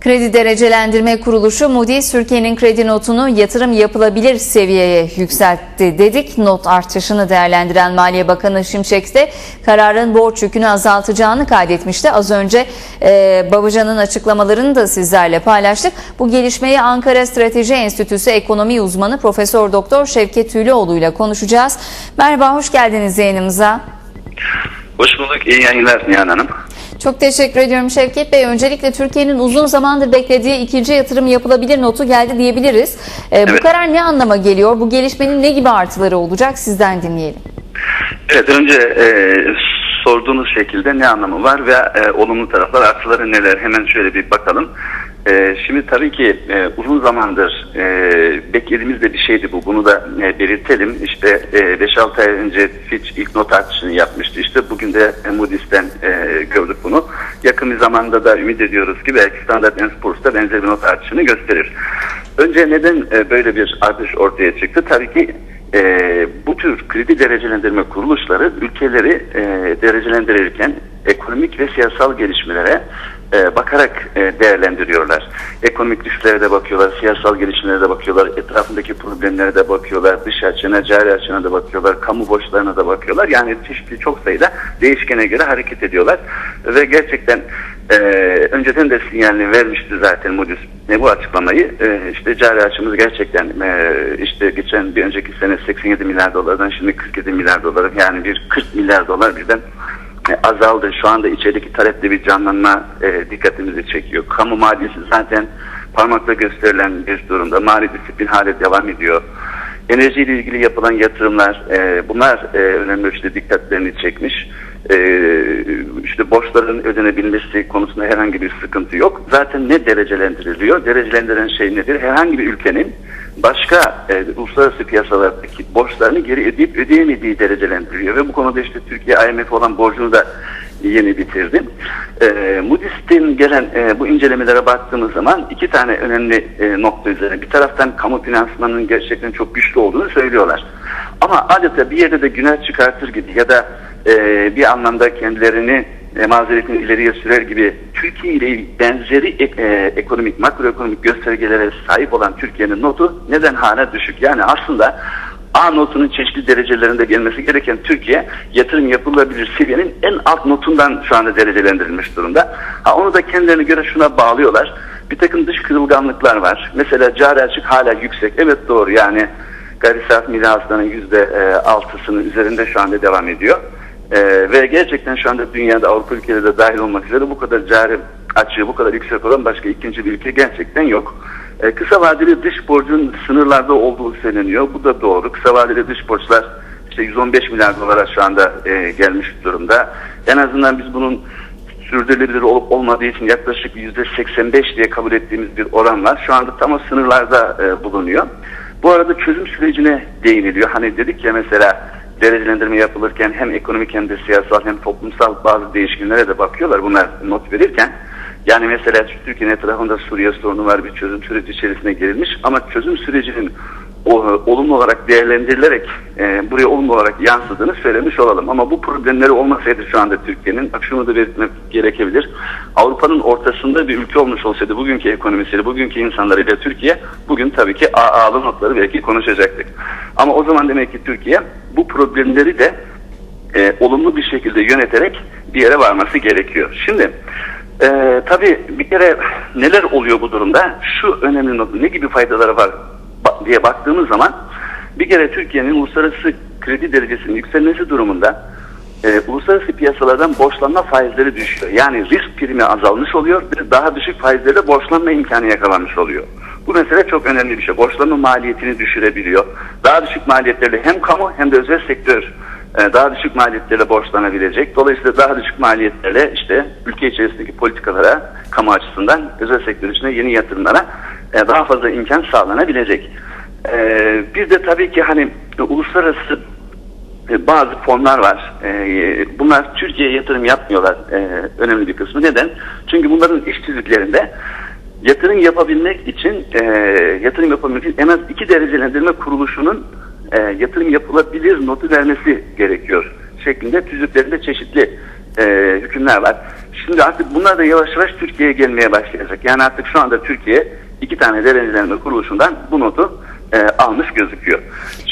Kredi Derecelendirme Kuruluşu Moody's Türkiye'nin kredi notunu yatırım yapılabilir seviyeye yükseltti dedik. Not artışını değerlendiren Maliye Bakanı Şimşek ise kararın borç yükünü azaltacağını kaydetmişti. Az önce e, Babacan'ın açıklamalarını da sizlerle paylaştık. Bu gelişmeyi Ankara Strateji Enstitüsü ekonomi uzmanı Profesör Doktor Şevket Tüylüoğlu ile konuşacağız. Merhaba, hoş geldiniz yayınımıza. Hoş bulduk. İyi yayınlar Nihan Hanım. Çok teşekkür ediyorum Şevket Bey. Öncelikle Türkiye'nin uzun zamandır beklediği ikinci yatırım yapılabilir notu geldi diyebiliriz. Ee, Bu Evet. karar ne anlama geliyor? Bu gelişmenin ne gibi artıları olacak? Sizden dinleyelim. Evet önce e, sorduğunuz şekilde ne anlamı var ve e, olumlu taraflar artıları neler hemen şöyle bir bakalım. E, şimdi tabii ki e, uzun zamandır e, beklediğimiz de bir şeydi bu. Bunu da e, belirtelim. İşte e, 5-6 ay önce Fitch ilk not artışını yapmıştı. İşte bugün de Moody's'ten gördük bunu. Yakın bir zamanda da ümit ediyoruz ki belki Standard Poor's da benzer bir not artışını gösterir. Önce neden böyle bir artış ortaya çıktı? Tabii ki bu tür kredi derecelendirme kuruluşları ülkeleri derecelendirirken ekonomik ve siyasal gelişmelere e, bakarak e, değerlendiriyorlar. Ekonomik düşüşlere de bakıyorlar, siyasal gelişmelere de bakıyorlar, etrafındaki problemlere de bakıyorlar, dış açığına, cari açığına da bakıyorlar, kamu borçlarına da bakıyorlar. Yani çeşitli çok sayıda değişkene göre hareket ediyorlar. Ve gerçekten e, önceden de sinyalini vermişti zaten Moody's ne bu açıklamayı. E, işte cari açımız gerçekten e, işte geçen bir önceki sene 87 milyar dolardan şimdi 47 milyar dolara yani bir 40 milyar dolar birden azaldı. Şu anda içerideki talepte bir canlanma e, dikkatimizi çekiyor. Kamu maliyesi zaten parmakla gösterilen bir durumda. Mali disiplin hale devam ediyor. Enerjiyle ilgili yapılan yatırımlar e, bunlar e, önemli ölçüde dikkatlerini çekmiş. E, işte borçların ödenebilmesi konusunda herhangi bir sıkıntı yok. Zaten ne derecelendiriliyor? Derecelendiren şey nedir? Herhangi bir ülkenin başka e, uluslararası piyasalardaki borçlarını geri ödeyip ödeyemediği derecelendiriliyor ve bu konuda işte Türkiye IMF olan borcunu da yeni bitirdi. E, Moody's'ten gelen e, bu incelemelere baktığımız zaman iki tane önemli e, nokta üzerine. Bir taraftan kamu finansmanının gerçekten çok güçlü olduğunu söylüyorlar. Ama adeta bir yerde de günah çıkartır gibi ya da e, bir anlamda kendilerini e, mazeretini ileriye sürer gibi Türkiye ile benzeri ek- e, ekonomik, makroekonomik göstergelere sahip olan Türkiye'nin notu neden hala düşük? Yani aslında A notunun çeşitli derecelerinde gelmesi gereken Türkiye yatırım yapılabilir seviyenin en alt notundan şu anda derecelendirilmiş durumda. Ha, onu da kendilerine göre şuna bağlıyorlar. Bir takım dış kırılganlıklar var. Mesela cari açık hala yüksek. Evet doğru yani gayri safi milli hasılanın yüzde e, altısının üzerinde şu anda devam ediyor. Ee, ve gerçekten şu anda dünyada Avrupa ülkeleri de dahil olmak üzere bu kadar cari açığı bu kadar yüksek olan başka ikinci bir ülke gerçekten yok. Ee, kısa vadeli dış borcun sınırlarda olduğu söyleniyor. Bu da doğru. Kısa vadeli dış borçlar işte 115 milyar dolara şu anda e, gelmiş durumda. En azından biz bunun sürdürülebilir olup olmadığı için yaklaşık %85 diye kabul ettiğimiz bir oran var. Şu anda tam o sınırlarda e, bulunuyor. Bu arada çözüm sürecine değiniliyor. Hani dedik ya mesela derecelendirme yapılırken hem ekonomik hem de siyasal hem toplumsal bazı değişkenlere de bakıyorlar bunlar not verirken. Yani mesela Türkiye'nin etrafında Suriye sorunu var bir çözüm süreci içerisine girilmiş ama çözüm sürecinin olumlu olarak değerlendirilerek e, buraya olumlu olarak yansıdığını söylemiş olalım. Ama bu problemleri olmasaydı şu anda Türkiye'nin, şunu da belirtmek gerekebilir. Avrupa'nın ortasında bir ülke olmuş olsaydı bugünkü ekonomisiyle, bugünkü insanlarıyla Türkiye bugün tabii ki AA'lı notları belki konuşacaktık. Ama o zaman demek ki Türkiye bu problemleri de e, olumlu bir şekilde yöneterek bir yere varması gerekiyor. Şimdi e, tabii bir kere neler oluyor bu durumda? Şu önemli nokta ne gibi faydaları var diye baktığımız zaman bir kere Türkiye'nin uluslararası kredi derecesinin yükselmesi durumunda e, uluslararası piyasalardan borçlanma faizleri düşüyor. Yani risk primi azalmış oluyor ve daha düşük faizlerle borçlanma imkanı yakalanmış oluyor. Bu mesele çok önemli bir şey. Borçlanma maliyetini düşürebiliyor. Daha düşük maliyetlerle hem kamu hem de özel sektör e, daha düşük maliyetlerle borçlanabilecek. Dolayısıyla daha düşük maliyetlerle işte ülke içerisindeki politikalara, kamu açısından özel sektör içinde yeni yatırımlara e, daha fazla imkan sağlanabilecek. E, bir de tabii ki hani uluslararası e, bazı fonlar var. E, bunlar Türkiye'ye yatırım yapmıyorlar e, önemli bir kısmı. Neden? Çünkü bunların iş tüzüklerinde yatırım yapabilmek için e, yatırım yapabilmek için en az iki derecelendirme kuruluşunun yatırım yapılabilir notu vermesi gerekiyor şeklinde tüzüklerinde çeşitli hükümler var. Şimdi artık bunlar da yavaş yavaş Türkiye'ye gelmeye başlayacak. Yani artık şu anda Türkiye iki tane derecelenme kuruluşundan bu notu e, almış gözüküyor.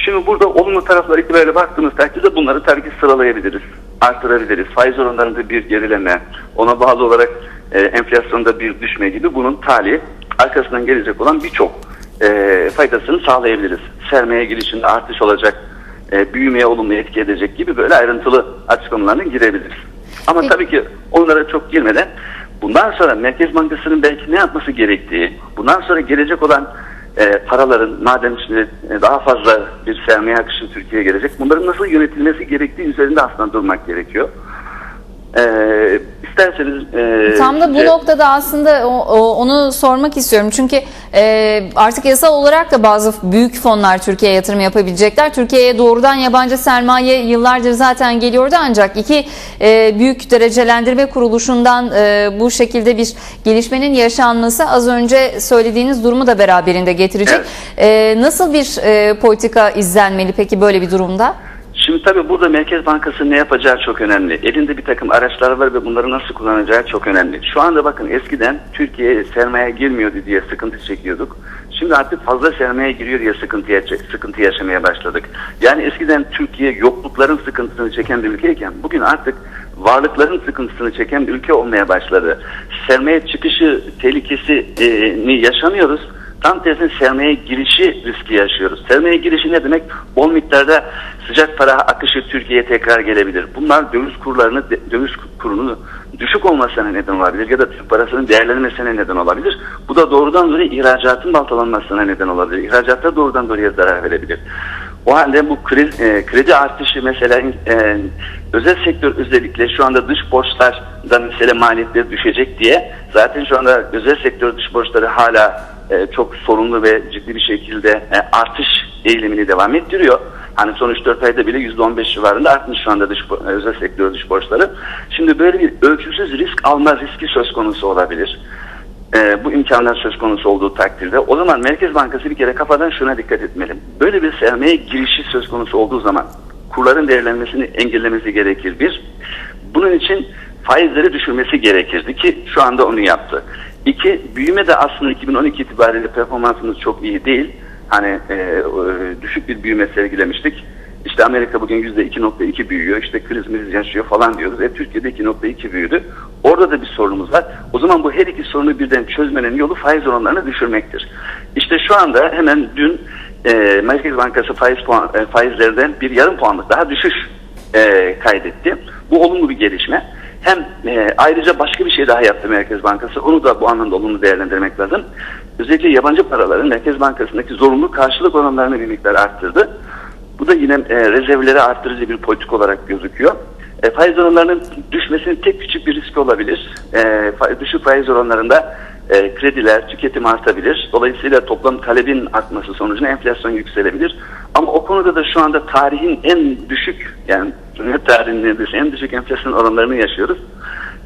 Şimdi burada olumlu taraflar itibariyle baktığımız takdirde bunları tabii ki sıralayabiliriz, artırabiliriz. Faiz oranlarında bir gerileme, ona bağlı olarak e, enflasyonda bir düşme gibi bunun tali arkasından gelecek olan birçok e, faydasını sağlayabiliriz. Sermaye girişinde artış olacak, e, büyümeye olumlu etki edecek gibi böyle ayrıntılı açıklamalarına girebiliriz. Ama Peki. tabii ki onlara çok girmeden bundan sonra Merkez Bankası'nın belki ne yapması gerektiği, bundan sonra gelecek olan e, paraların madem şimdi e, daha fazla bir sermaye akışı Türkiye'ye gelecek, bunların nasıl yönetilmesi gerektiği üzerinde aslında durmak gerekiyor. E, isterseniz... e, Tam da bu size- noktada aslında o- o- onu sormak istiyorum. Çünkü e, artık yasal olarak da bazı büyük fonlar Türkiye'ye yatırım yapabilecekler. Türkiye'ye doğrudan yabancı sermaye yıllardır zaten geliyordu ancak iki e, büyük derecelendirme kuruluşundan e, bu şekilde bir gelişmenin yaşanması az önce söylediğiniz durumu da beraberinde getirecek. E, nasıl bir e, politika izlenmeli peki böyle bir durumda? Şimdi tabii burada Merkez Bankası ne yapacağı çok önemli. Elinde bir takım araçlar var ve bunları nasıl kullanacağı çok önemli. Şu anda bakın eskiden Türkiye'ye sermaye girmiyordu diye sıkıntı çekiyorduk. Şimdi artık fazla sermaye giriyor diye sıkıntıya, sıkıntı yaşamaya başladık. Yani eskiden Türkiye yoklukların sıkıntısını çeken bir ülkeyken bugün artık varlıkların sıkıntısını çeken bir ülke olmaya başladı. Sermaye çıkışı tehlikesini yaşamıyoruz. Tam tersine sermaye girişi riski yaşıyoruz. Sermaye girişi ne demek? Bol miktarda sıcak para akışı Türkiye'ye tekrar gelebilir. Bunlar döviz kurlarını, döviz kurunu düşük olmasına neden olabilir ya da Türk parasının değerlenmesine neden olabilir. Bu da doğrudan doğruya ihracatın baltalanmasına neden olabilir. İhracatta doğrudan doğruya zarar verebilir. O halde bu kredi, e, kredi artışı mesela e, özel sektör özellikle şu anda dış borçlardan mesela maliyetleri düşecek diye zaten şu anda özel sektör dış borçları hala e, çok sorunlu ve ciddi bir şekilde e, artış eğilimini devam ettiriyor. Hani son 3-4 ayda bile %15 civarında artmış şu anda dış, bo- özel sektör dış borçları. Şimdi böyle bir ölçüsüz risk alma riski söz konusu olabilir. E, bu imkanlar söz konusu olduğu takdirde o zaman Merkez Bankası bir kere kafadan şuna dikkat etmeli. Böyle bir sermaye girişi söz konusu olduğu zaman kurların değerlenmesini engellemesi gerekir bir. Bunun için faizleri düşürmesi gerekirdi ki şu anda onu yaptı. İki, büyüme de aslında 2012 itibariyle performansımız çok iyi değil. Hani e, e, düşük bir büyüme sergilemiştik. İşte Amerika bugün %2.2 büyüyor, işte kriz miz yaşıyor falan diyoruz. E Türkiye'de 2.2 büyüdü. Orada da bir sorunumuz var. O zaman bu her iki sorunu birden çözmenin yolu faiz oranlarını düşürmektir. İşte şu anda hemen dün e, Merkez Bankası faiz puan, e, faizlerden bir yarım puanlık daha düşüş e, kaydetti. Bu olumlu bir gelişme. Hem e, ayrıca başka bir şey daha yaptı Merkez Bankası. Onu da bu anlamda olumlu değerlendirmek lazım. Özellikle yabancı paraların Merkez Bankası'ndaki zorunlu karşılık oranlarını bir miktar arttırdı. Bu da yine e, rezervleri arttırıcı bir politik olarak gözüküyor. E, faiz oranlarının düşmesinin tek küçük bir riski olabilir. E, fa- düşük faiz oranlarında e, krediler, tüketim artabilir. Dolayısıyla toplam talebin artması sonucunda enflasyon yükselebilir. Ama o konuda da şu anda tarihin en düşük yani Cumhuriyet tarihinin neredeyse en düşük enflasyon oranlarını yaşıyoruz.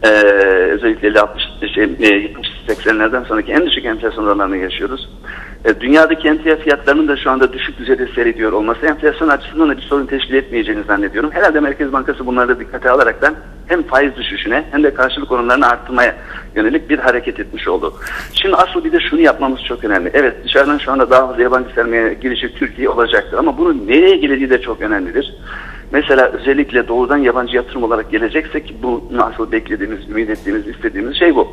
Ee, özellikle 50, 60, şey, e, 70-80'lerden sonraki en düşük enflasyon oranlarını yaşıyoruz. E, dünyadaki emtia fiyatlarının da şu anda düşük düzeyde seyrediyor olması enflasyon açısından da bir sorun teşkil etmeyeceğini zannediyorum. Herhalde Merkez Bankası bunları da dikkate alaraktan hem faiz düşüşüne hem de karşılık oranlarını arttırmaya yönelik bir hareket etmiş oldu. Şimdi asıl bir de şunu yapmamız çok önemli. Evet dışarıdan şu anda daha fazla yabancı sermaye girişi Türkiye olacaktır ama bunun nereye geleceği de çok önemlidir. Mesela özellikle doğrudan yabancı yatırım olarak gelecekse ki bu nasıl beklediğimiz, ümit ettiğimiz, istediğimiz şey bu.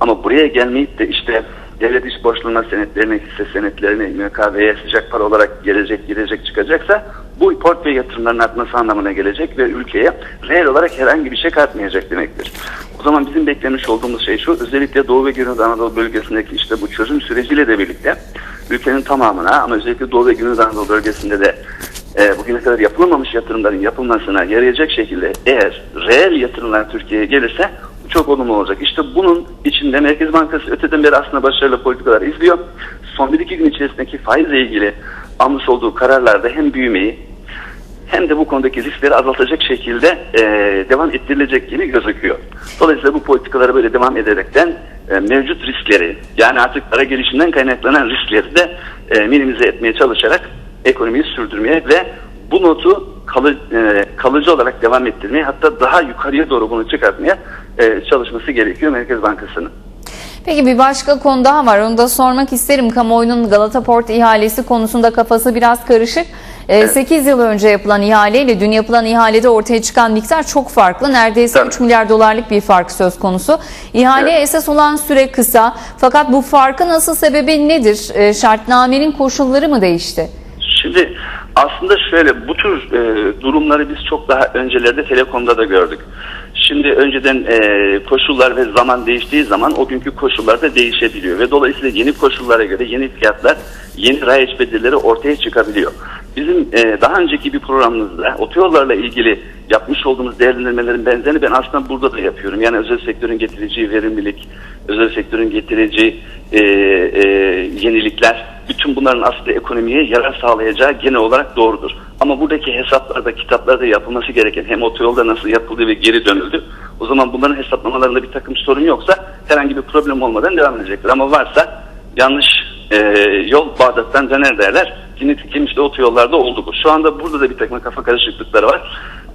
Ama buraya gelmeyip de işte devlet iş borçlanma senetlerine, hisse senetlerine, MKV'ye sıcak para olarak gelecek, girecek, çıkacaksa bu portföy yatırımlarının artması anlamına gelecek ve ülkeye reel olarak herhangi bir şey katmayacak demektir. O zaman bizim beklemiş olduğumuz şey şu, özellikle Doğu ve Güneydoğu Anadolu bölgesindeki işte bu çözüm süreciyle de birlikte ülkenin tamamına ama özellikle Doğu ve Güneydoğu Anadolu bölgesinde de e, bugüne kadar yapılmamış yatırımların yapılmasına yarayacak şekilde eğer reel yatırımlar Türkiye'ye gelirse çok olumlu olacak. İşte bunun içinde Merkez Bankası öteden beri aslında başarılı politikalar izliyor. Son bir iki gün içerisindeki faizle ilgili almış olduğu kararlarda hem büyümeyi hem de bu konudaki riskleri azaltacak şekilde e, devam ettirilecek gibi gözüküyor. Dolayısıyla bu politikalara böyle devam ederekten e, mevcut riskleri yani artık para gelişinden kaynaklanan riskleri de e, minimize etmeye çalışarak ekonomiyi sürdürmeye ve bu notu kalı, e, kalıcı olarak devam ettirmeye hatta daha yukarıya doğru bunu çıkartmaya e, çalışması gerekiyor Merkez Bankası'nın. Peki bir başka konu daha var. Onu da sormak isterim. Kamuoyunun Galata Port ihalesi konusunda kafası biraz karışık. 8 yıl önce yapılan ihaleyle dün yapılan ihalede ortaya çıkan miktar çok farklı. Neredeyse Tabii. 3 milyar dolarlık bir fark söz konusu. İhaleye Evet. esas olan süre kısa. Fakat bu farkın asıl sebebi nedir? E, Şartnamenin koşulları mı değişti? Şimdi aslında şöyle bu tür e, durumları biz çok daha öncelerde telekomda da gördük. Şimdi önceden e, koşullar ve zaman değiştiği zaman o günkü koşullar da değişebiliyor ve dolayısıyla yeni koşullara göre yeni fiyatlar, yeni rayiç bedelleri ortaya çıkabiliyor. Bizim e, daha önceki bir programımızda otoyollarla ilgili yapmış olduğumuz değerlendirmelerin benzerini ben aslında burada da yapıyorum. Yani özel sektörün getireceği verimlilik, özel sektörün getireceği e, e, yenilikler, bütün bunların aslında ekonomiye yarar sağlayacağı genel olarak doğrudur. Ama buradaki hesaplarda, kitaplarda yapılması gereken hem otoyolda nasıl yapıldı ve geri dönüldü. O zaman bunların hesaplamalarında bir takım sorun yoksa herhangi bir problem olmadan devam edecektir. Ama varsa yanlış e, yol Bağdat'tan döner derler. Nitekim işte otoyollarda oldu bu. Şu anda burada da bir takım kafa karışıklıkları var.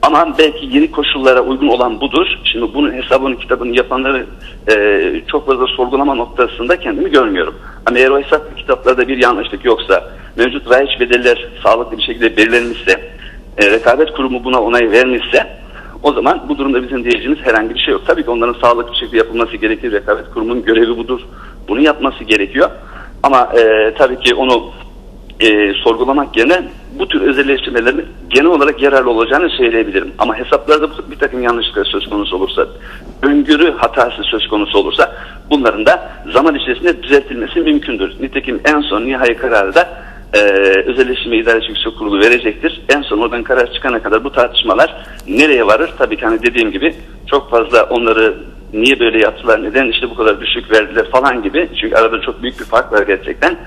Ama belki yeni koşullara uygun olan budur. Şimdi bunun hesabını kitabını yapanları e, çok fazla sorgulama noktasında kendimi görmüyorum. Ama eğer o hesap kitaplarda bir yanlışlık yoksa, mevcut rayiç bedeller sağlıklı bir şekilde belirlenmişse, e, rekabet kurumu buna onay vermişse, o zaman bu durumda bizim diyeceğimiz herhangi bir şey yok. Tabii ki onların sağlıklı bir şekilde yapılması gerekir. Rekabet kurumunun görevi budur. Bunu yapması gerekiyor. Ama e, tabii ki onu e, sorgulamak yerine bu tür özelleştirmelerin genel olarak yararlı olacağını söyleyebilirim. Ama hesaplarda bir takım yanlışlıklar söz konusu olursa, öngörü hatası söz konusu olursa bunların da zaman içerisinde düzeltilmesi mümkündür. Nitekim en son nihai kararı da e, Özelleştirme İdaresi Yüksek Kurulu verecektir. En son oradan karar çıkana kadar bu tartışmalar nereye varır? Tabii ki hani dediğim gibi çok fazla onları niye böyle yaptılar, neden işte bu kadar düşük verdiler falan gibi. Çünkü arada çok büyük bir fark var gerçekten.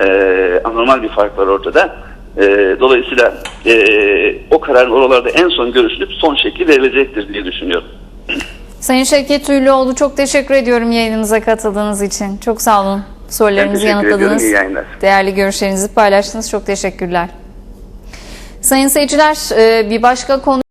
Ee, anormal bir fark var ortada. Ee, dolayısıyla ee, o kararın oralarda en son görüşülüp son şekli verilecektir diye düşünüyorum. Sayın Şevket Ünlüoğlu çok teşekkür ediyorum yayınımıza katıldığınız için. Çok sağ olun. Ediyorum. yanıtladınız. Değerli görüşlerinizi paylaştınız. Çok teşekkürler. Sayın seyirciler e, bir başka konu